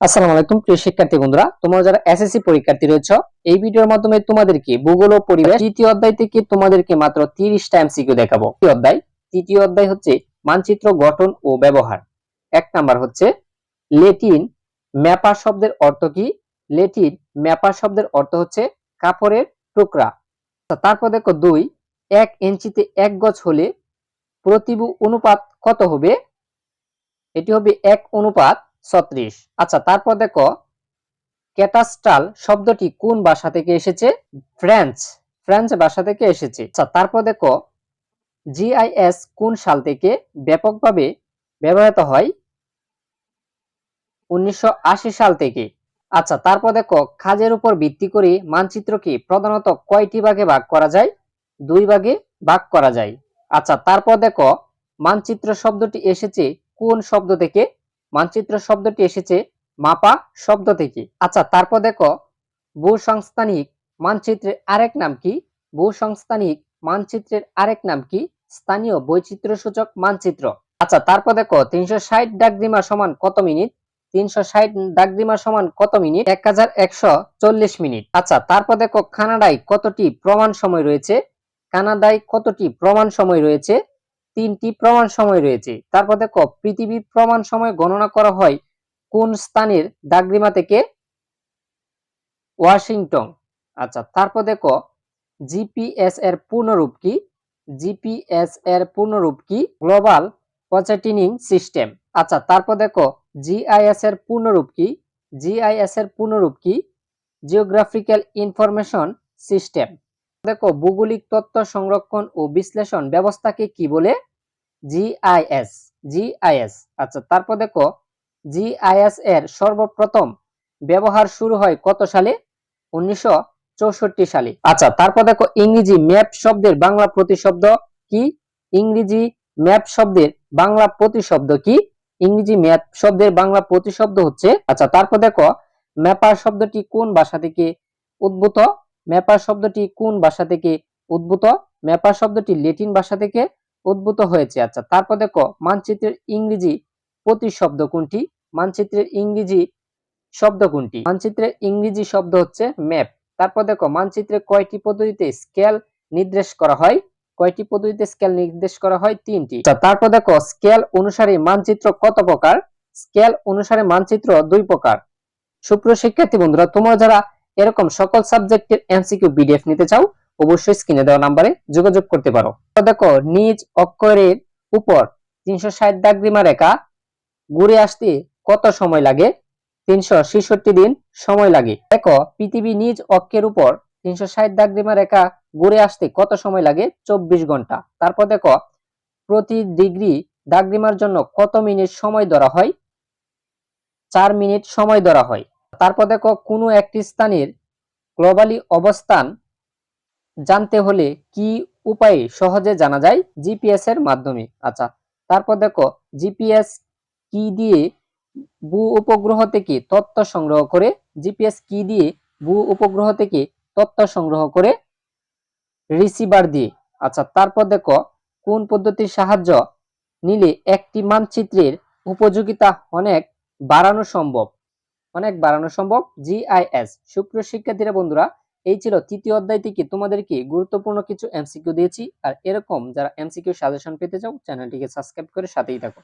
আসসালামু আলাইকুম, প্রিয় শিক্ষার্থী বন্ধুরা। তোমরা যারা এসএসসি পরীক্ষার্থী রয়েছে, এই ভিডিওর মাধ্যমে তোমাদেরকে ভূগোল ও পরিবেশ তৃতীয় অধ্যায় থেকে তোমাদেরকে মাত্র 30 টা এমসিকিউ দেখাবো। তৃতীয় অধ্যায় তৃতীয় অধ্যায় হচ্ছে মানচিত্র গঠন ও ব্যবহার। এক নাম্বার হচ্ছে লেটিন ম্যাপা শব্দের অর্থ কি? লেটিন ম্যাপা শব্দের অর্থ হচ্ছে কাপড়ের টুকরা। তারপর দেখো দুই, এক ইঞ্চিতে এক গজ হলে প্রতিবু অনুপাত কত হবে? এটি হবে এক অনুপাত ছত্রিশ। আচ্ছা তারপর দেখো, ক্যাটাস্ট্রাল শব্দটি কোন ভাষা থেকে এসেছে? ফ্রেঞ্চ। ফ্রেঞ্চ ভাষা থেকে এসেছে। আচ্ছা তারপর দেখো, জিআইএস কোন সাল থেকে ব্যাপকভাবে ব্যবহৃত হয়? উনিশশো আশি সাল থেকে। আচ্ছা তারপর দেখো, খাজের উপর ভিত্তি করে মানচিত্রকে প্রধানত কয়টি ভাগে ভাগ করা যায়? দুই ভাগে ভাগ করা যায়। আচ্ছা তারপর দেখো, মানচিত্র শব্দটি এসেছে কোন শব্দ থেকে? মানচিত্র শব্দটি এসেছে মাপা শব্দ থেকে। আচ্ছা তারপর দেখো ভূসংস্থানিক মানচিত্রের আরেক নাম কি? ভূসংস্থানিক মানচিত্রের আরেক নাম কি? স্থানীয় বৈচিত্র্য সূচক মানচিত্র। আচ্ছা তারপর দেখো, তিনশো ষাট ডাকদিমা সমান কত মিনিট? তিনশো ষাট ডাকদিমা সমান কত মিনিট? এক হাজার একশো চল্লিশ মিনিট। আচ্ছা তারপর দেখো, কানাডায় কতটি প্রমাণ সময় রয়েছে? কানাডায় কতটি প্রমাণ সময় রয়েছে? তিনটি প্রমাণ সময় রয়েছে। তারপর দেখো, পৃথিবীর প্রমাণ সময় গণনা করা হয় কোন স্থানের দাগরিমা থেকে? ওয়াশিংটন। আচ্ছা তারপর দেখো, জিপিএস এর পূর্ণরূপ কি? জিপিএস এর পূর্ণরূপ কি? Global positioning system. আচ্ছা তারপর দেখো, জিআইএস এর পূর্ণরূপ কি? জিআইএস এর পূর্ণরূপ কি? Geographical information system. দেখো, ভৌগোলিক তথ্য সংরক্ষণ ও বিশ্লেষণ ব্যবস্থাকে কি বলে? GIS GIS. আচ্ছা তারপর দেখো, জিআইএস এর সর্বপ্রথম ব্যবহার শুরু হয় কত সালে? উনিশশো সালে। আচ্ছা তারপর দেখো, ইংরেজি ম্যাপ শব্দের বাংলা প্রতিশব্দ কি? ইংরেজি ম্যাপ শব্দের বাংলা প্রতিশব্দ কি? ইংরেজি ম্যাপ শব্দের বাংলা প্রতিশব্দ হচ্ছে আচ্ছা তারপর দেখো, ম্যাপার শব্দটি কোন ভাষা থেকে উদ্ভূত? ম্যাপার শব্দটি কোন ভাষা থেকে উদ্ভূত? ম্যাপার শব্দটি লেটিন ভাষা থেকে উদ্ভূত হয়েছে। আচ্ছা তারপর দেখো মানচিত্রের ইংরেজি প্রতিশব্দ কোনটি? মানচিত্রের ইংরেজি শব্দ কোনটি? মানচিত্রের ইংরেজি শব্দ হচ্ছে ম্যাপ। তারপর দেখো মানচিত্রে কয়টি পদ্ধতিতে স্কেল নির্দেশ করা হয়? কয়টি পদ্ধতিতে স্কেল নির্দেশ করা হয়? তিনটি। আচ্ছা, তারপর দেখো স্কেল অনুসারে মানচিত্র কত প্রকার? স্কেল অনুসারে মানচিত্র দুই প্রকার। সুপ্রিয় শিক্ষার্থী বন্ধুরা তোমরা যারা এরকম সকল সাবজেক্টের এমসিকিউ পিডিএফ নিতে চাও, অবশ্যই স্ক্রিনে দেওয়া নাম্বারে যোগাযোগ করতে পারো। দেখো, নিজ অক্ষরের উপর তিনশো ষাট দাগরিমা রেখা ঘুরে আসতে কত সময় লাগে? তিনশো ছেষট্টি দিন সময় লাগে। দেখো, পৃথিবী নিজ অক্ষের উপর তিনশো ষাট দাগরিমা রেখা ঘুরে আসতে কত সময় লাগে? চব্বিশ ঘণ্টা। তারপর দেখো, প্রতি ডিগ্রি দাগরিমার জন্য কত মিনিট সময় ধরা হয়? চার মিনিট সময় ধরা হয়। তারপর দেখো কোনো একটি স্থানের গ্লোবালি অবস্থান জানতে হলে কি উপায়ে সহজে জানা যায়? জিপিএস এর মাধ্যমে। আচ্ছা তারপর দেখো জিপিএস কি দিয়ে ভূ উপগ্রহ থেকে তথ্য সংগ্রহ করে? জিপিএস কি দিয়ে ভূ উপগ্রহ থেকে তথ্য সংগ্রহ করে? রিসিভার দিয়ে। আচ্ছা তারপর দেখো কোন পদ্ধতির সাহায্য নিলে একটি মানচিত্রের উপযোগিতা অনেক বাড়ানো সম্ভব? অনেক বাড়ানো সম্ভব। জিআইএস সুপ্রিয় শিক্ষার্থীরা, বন্ধুরা, এই ছিল তৃতীয় অধ্যায় থেকে তোমাদেরকে গুরুত্বপূর্ণ কিছু এমসিকিউ দিয়েছি। আর এরকম যারা এমসিকিউ সাজেশন পেতে চাও, চ্যানেলটিকে সাবস্ক্রাইব করে সাথেই থাকো।